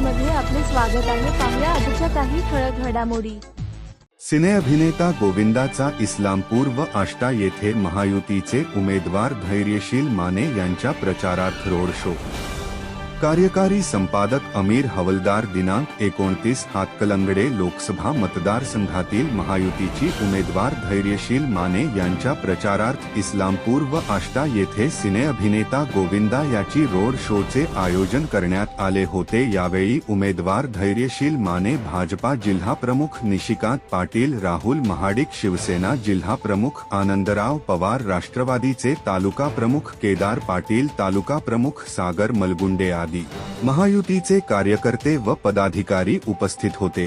स्वागत आहे. पाहुया आजच्या काही ठळक घडामोडी. सिने अभिनेता गोविंदाचा इस्लामपूर व आष्टा येथे महायुतीचे उमेदवार धैर्यशील माने यांच्या प्रचारार्थ रोड शो. कार्यकारी संपादक अमीर हवलदार दिनांक एकोणतीस हातकलंगडे लोकसभा मतदारसंघातील महायुतीची उमेदवार धैर्यशील माने यांच्या प्रचारार्थ इस्लामपूर व आष्टा येथे सिने अभिनेता गोविंदा याची रोड शोचे आयोजन करण्यात आले होते. यावेळी उमेदवार धैर्यशील माने भाजपा जिल्हा प्रमुख निशिकांत पाटील राहुल महाडिक शिवसेना जिल्हा प्रमुख आनंदराव पवार राष्ट्रवादीचे तालुका प्रमुख केदार पाटील तालुका प्रमुख सागर मलगुंडे आदी महायुतीचे कार्यकर्ते व पदाधिकारी उपस्थित होते.